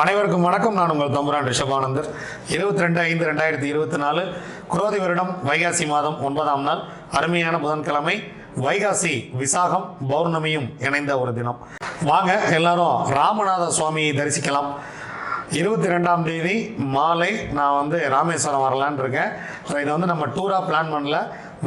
அனைவருக்கும் வணக்கம். நான் உங்கள் தம்புரான் ரிஷபானந்தர். இருபத்தி ரெண்டு ஐந்து ரெண்டாயிரத்தி இருபத்தி நாலு குரோதி வருடம் வைகாசி மாதம் ஒன்பதாம் நாள் அருமையான புதன்கிழமை வைகாசி விசாகம் பௌர்ணமியும் இணைந்த ஒரு தினம். வாங்க எல்லாரும் ராமநாத சுவாமியை தரிசிக்கலாம். இருபத்தி ரெண்டாம் தேதி மாலை நான் வந்து ராமேஸ்வரம் வரலான்னு இருக்கேன். ஸோ இதை வந்து நம்ம டூராக பிளான் பண்ணல.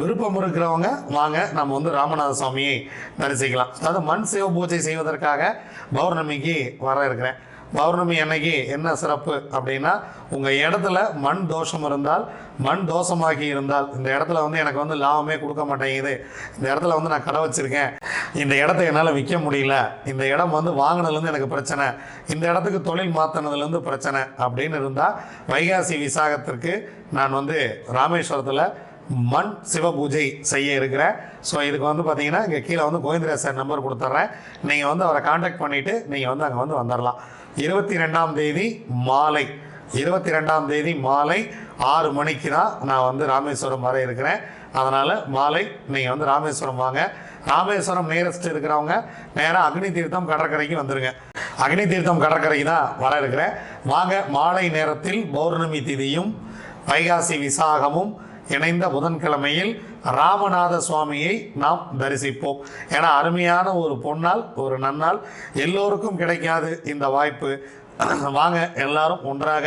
விருப்பம் இருக்கிறவங்க வாங்க நம்ம வந்து ராமநாத சுவாமியை தரிசிக்கலாம். அதாவது மண் சிவ பூஜை செய்வதற்காக பௌர்ணமிக்கு வர இருக்கிறேன். பௌர்ணமி அன்னைக்கு என்ன சிறப்பு அப்படின்னா உங்கள் இடத்துல மண் தோஷம் இருந்தால் மண் தோஷமாகி இருந்தால் இந்த இடத்துல வந்து எனக்கு வந்து லாபமே கொடுக்க மாட்டேங்குது. இந்த இடத்துல வந்து நான் கடை வச்சுருக்கேன். இந்த இடத்த என்னால் விற்க முடியல. இந்த இடம் வந்து வாங்கினதுலேருந்து எனக்கு பிரச்சனை. இந்த இடத்துக்கு தொழில் மாற்றினதுலேருந்து பிரச்சனை அப்படின்னு இருந்தால் வைகாசி விசாகத்திற்கு நான் வந்து ராமேஸ்வரத்தில் மண் சிவ பூஜை செய்ய இருக்கிறேன் ஸோ இதுக்கு வந்து பார்த்தீங்கன்னா இங்கே கீழே வந்து கோவிந்தராஜ் சார் நம்பர் கொடுத்துட்றேன் நீங்கள் வந்து அவரை காண்டாக்ட் பண்ணிவிட்டு நீங்கள் வந்து அங்கே வந்து வந்துடலாம் இருபத்தி ரெண்டாம் தேதி மாலை. இருபத்தி ரெண்டாம் தேதி மாலை ஆறு மணிக்கு தான் நான் வந்து ராமேஸ்வரம் வர இருக்கிறேன். அதனால் மாலை நீங்கள் வந்து ராமேஸ்வரம் வாங்க. ராமேஸ்வரம் நியரஸ்ட் இருக்கிறவங்க நேராக அக்னி தீர்த்தம் கடற்கரைக்கு வந்துடுங்க அக்னி தீர்த்தம் கடற்கரைக்கு தான் வர இருக்கிறேன். வாங்க மாலை நேரத்தில் பௌர்ணமி திதியும் வைகாசி விசாகமும் இணைந்த புதன்கிழமையில் ராமநாத சுவாமியை நாம் தரிசிப்போம். ஏன்னா அருமையான ஒரு பொன்னால் ஒரு நன்னால் எல்லோருக்கும் கிடைக்காது இந்த வாய்ப்பு. வாங்க எல்லாரும் ஒன்றாக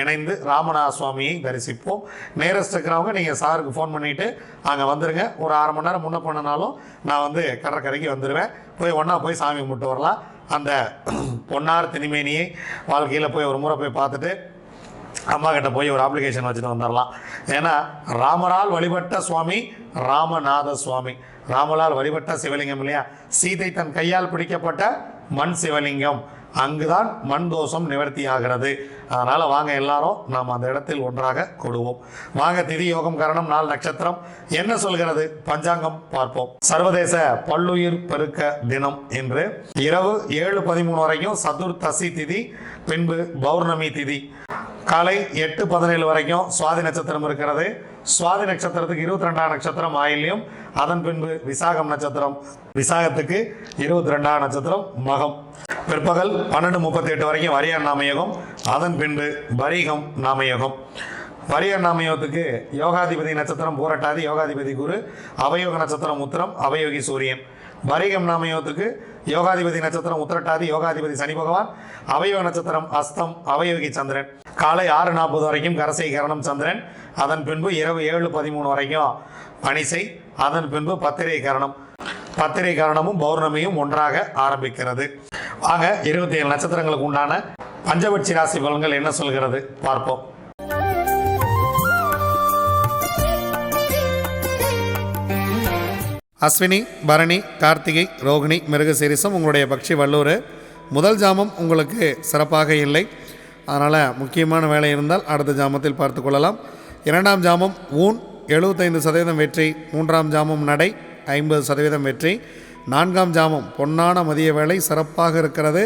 இணைந்து ராமநாத சுவாமியை தரிசிப்போம். நேரஸ்ட் இருக்கிறவங்க நீங்கள் சாருக்கு ஃபோன் பண்ணிவிட்டு அங்கே வந்துடுங்க ஒரு அரை மணி நேரம் முன்ன பண்ணனாலும் நான் வந்து கடற்கரைக்கு வந்துடுவேன் போய் ஒன்றா போய் சாமி கும்பிட்டு வரலாம். அந்த பொன்னார் திணிமேனியை வாழ்க்கையில் போய் ஒரு முறை போய் பார்த்துட்டு அம்மா கிட்ட போய் ஒரு அப்ளிகேஷன் வச்சுட்டு வந்துடலாம் ஏன்னா ராமரால் வழிபட்ட சுவாமி ராமநாத சுவாமி. ராமலால் வழிபட்ட சிவலிங்கம் இல்லையா? சீதை தன் கையால் பிடிக்கப்பட்ட மண் சிவலிங்கம். அங்குதான் மண் தோஷம் நிவர்த்தி ஆகிறது. அதனால் வாங்க எல்லாரும் நாம் அந்த இடத்தில் ஒன்றாக கூடுவோம். வாங்க திதி யோகம் கரணம் நாள் நட்சத்திரம். என்ன சொல்கிறது? பஞ்சாங்கம் பார்ப்போம். சர்வதேச பல்லுயிர் பெருக்க தினம் என்று இரவு ஏழு பதிமூணு வரைக்கும் சதுர்த்தசி திதி பின்பு பௌர்ணமி திதி. காலை எட்டு பதினேழு வரைக்கும் சுவாதி நட்சத்திரம் இருக்கிறது. சுவாதி நட்சத்திரத்துக்கு இருபத்தி ரெண்டாம் நட்சத்திரம் ஆயில்யம். அதன் பின்பு விசாகம் நட்சத்திரம். விசாகத்துக்கு இருபத்தி ரெண்டாம் நட்சத்திரம் மகம். பிற்பகல் பன்னெண்டு முப்பத்தி எட்டு வரைக்கும் வரியன் நாமயோகம். அதன் பின்பு வரிகம் நாமயோகம். வரியன் நாமயோகத்துக்கு யோகாதிபதி நட்சத்திரம் போராட்டாதி யோகாதிபதி குரு அவயோக நட்சத்திரம் உத்திரம் அவயோகி சூரியன். பரிகம் நாமயோகத்துக்கு யோகாதிபதி நட்சத்திரம் உத்திரட்டாதி யோகாதிபதி சனி பகவான் அவயோக நட்சத்திரம் அஸ்தம் அவயோகி சந்திரன். காலை ஆறு நாற்பது வரைக்கும் கரசை கரணம் சந்திரன் அதன் பின்பு இரவு ஏழு பதிமூணு வரைக்கும் பனிசை அதன் பின்பு பத்திரை கரணம். பத்திரை கரணமும் பௌர்ணமியும் ஒன்றாக ஆரம்பிக்கிறது. ஆக இருபத்தி ஏழு நட்சத்திரங்களுக்கு உண்டான பஞ்சபட்சி ராசி பலன்கள் என்ன சொல்கிறது? பார்ப்போம். அஸ்வினி பரணி கார்த்திகை ரோகிணி மிருகசீரிசம் உங்களுடைய பக்ஷி வல்லூர் முதல் ஜாமம் உங்களுக்கு சிறப்பாக இல்லை. அதனால் முக்கியமான வேலை இருந்தால் அடுத்த ஜாமத்தில் பார்த்து கொள்ளலாம். இரண்டாம் ஜாமம் ஊன் எழுபத்தைந்து சதவீதம் வெற்றி மூன்றாம் ஜாமம் நடை ஐம்பது சதவீதம் வெற்றி. நான்காம் ஜாமம் பொன்னான மதிய வேலை சிறப்பாக இருக்கிறது.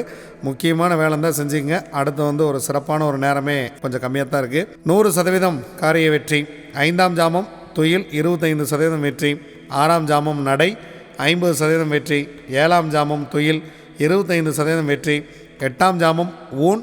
முக்கியமான வேலை தான் செஞ்சுங்க அடுத்து வந்து ஒரு சிறப்பான ஒரு நேரமே கொஞ்சம் கம்மியாக தான் இருக்குது நூறு சதவீதம் காரிய வெற்றி ஐந்தாம் ஜாமம் துயில் இருபத்தைந்து சதவீதம் வெற்றி. ஆறாம் ஜாமம் நடை ஐம்பது சதவீதம் வெற்றி. ஏழாம் ஜாமம் துயில் இருபத்தைந்து சதவீதம் வெற்றி. எட்டாம் ஜாமம் ஊன்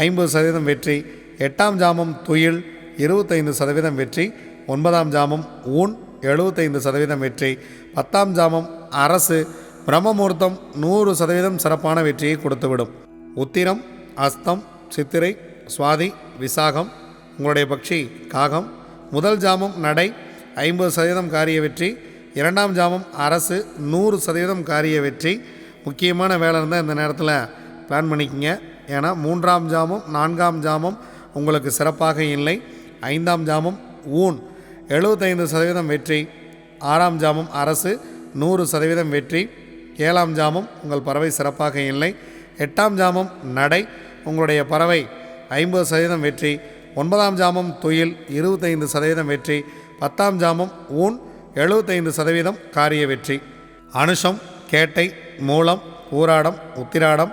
ஐம்பது சதவீதம் வெற்றி எட்டாம் ஜாமம் துயில் இருபத்தைந்து சதவீதம் வெற்றி ஒன்பதாம் ஜாமம் ஊன் எழுபத்தைந்து சதவீதம் வெற்றி பத்தாம் ஜாமம் அரசு பிரம்மமுகூர்த்தம் நூறு சதவீதம் சிறப்பான வெற்றியை கொடுத்துவிடும். உத்திரம் அஸ்தம் சித்திரை சுவாதி விசாகம் உங்களுடைய பக்ஷி காகம் முதல் ஜாமம் நடை ஐம்பது சதவீதம் காரிய வெற்றி இரண்டாம் ஜாமம் அரசு நூறு சதவீதம் காரிய வெற்றி. முக்கியமான வேலை இருந்தால் இந்த நேரத்தில் பிளான் பண்ணிக்கங்க. ஏன்னா மூன்றாம் ஜாமம் நான்காம் ஜாமம் உங்களுக்கு சிறப்பாக இல்லை. ஐந்தாம் ஜாமம் ஊன் எழுபத்தைந்து சதவீதம் வெற்றி. ஆறாம் ஜாமம் அரசு நூறு சதவீதம் வெற்றி. ஏழாம் ஜாமம் உங்கள் பறவை சிறப்பாக இல்லை. எட்டாம் ஜாமம் நடை உங்களுடைய பறவை ஐம்பது சதவீதம் வெற்றி. ஒன்பதாம் ஜாமம் துயில் இருபத்தைந்து சதவீதம் வெற்றி. பத்தாம் ஜாமம் ஊன் எழுபத்தைந்து சதவீதம் காரிய வெற்றி. அனுஷம் கேட்டை மூலம் ஊராடம் உத்திராடம்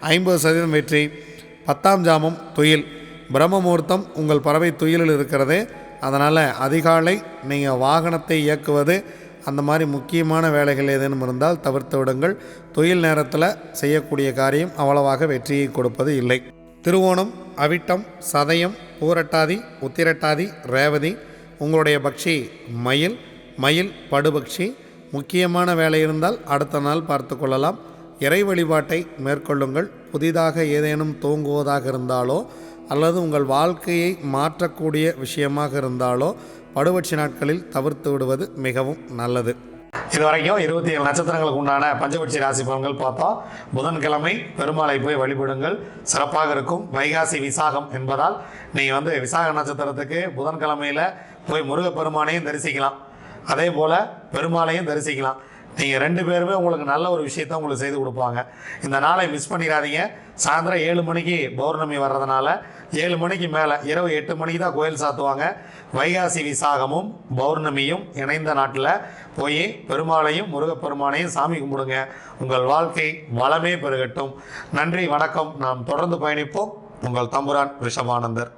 ஐம்பது சதவீதம் வெற்றி. பத்தாம் ஜாமம் துயில். பிரம்ம முகூர்த்தம் உங்கள் பறவை துயிலில் இருக்கிறது. அதனால் அதிகாலை நீங்கள் வாகனத்தை இயக்குவது அந்த மாதிரி முக்கியமான வேலைகள் ஏதேனும் இருந்தால் தவிர்த்து விடுங்கள். தொழில் நேரத்தில் செய்யக்கூடிய காரியம் அவ்வளவாக வெற்றியை கொடுப்பது இல்லை. திருவோணம் அவிட்டம் சதயம் பூரட்டாதி உத்திரட்டாதி ரேவதி உங்களுடைய பக்ஷி மயில் மயில் படுபக்ஷி. முக்கியமான வேலை இருந்தால் அடுத்த நாள் பார்த்து கொள்ளலாம். இறை வழிபாட்டை மேற்கொள்ளுங்கள். புதிதாக ஏதேனும் தூங்குவதாக இருந்தாலோ அல்லது உங்கள் வாழ்க்கையை மாற்றக்கூடிய விஷயமாக இருந்தாலோ படுபட்சி நாட்களில் தவிர்த்து விடுவது மிகவும் நல்லது. இதுவரைக்கும் இருபத்தி ஏழு நட்சத்திரங்களுக்கு உண்டான பஞ்சபட்சி ராசி பலன்கள் பார்த்தோம். புதன்கிழமை பெருமாளை போய் வழிபடுங்கள். சிறப்பாக இருக்கும். வைகாசி விசாகம் என்பதால் நீங்கள் வந்து விசாக நட்சத்திரத்துக்கு புதன்கிழமையில் போய் முருகப்பெருமானையும் தரிசிக்கலாம். அதே போல் பெருமாளையும் தரிசிக்கலாம். நீங்கள் ரெண்டு பேருமே உங்களுக்கு நல்ல ஒரு விஷயத்தை உங்களுக்கு செய்து கொடுப்பாங்க. இந்த நாளை மிஸ் பண்ணிடாதீங்க. சாயந்தரம் ஏழு மணிக்கு பௌர்ணமி வர்றதுனால ஏழு மணிக்கு மேலே இரவு எட்டு மணிக்கு தான் கோயில் சாத்துவாங்க. வைகாசி விசாகமும் பௌர்ணமியும் இணைந்த நாட்டில் போய் பெருமாளையும் முருகப்பெருமானையும் சாமி கும்பிடுங்க. உங்கள் வாழ்க்கை வளமே பெருகட்டும். நன்றி வணக்கம். நாம் தொடர்ந்து பயணிப்போம். உங்கள் தம்புரான் ரிஷபானந்தர்.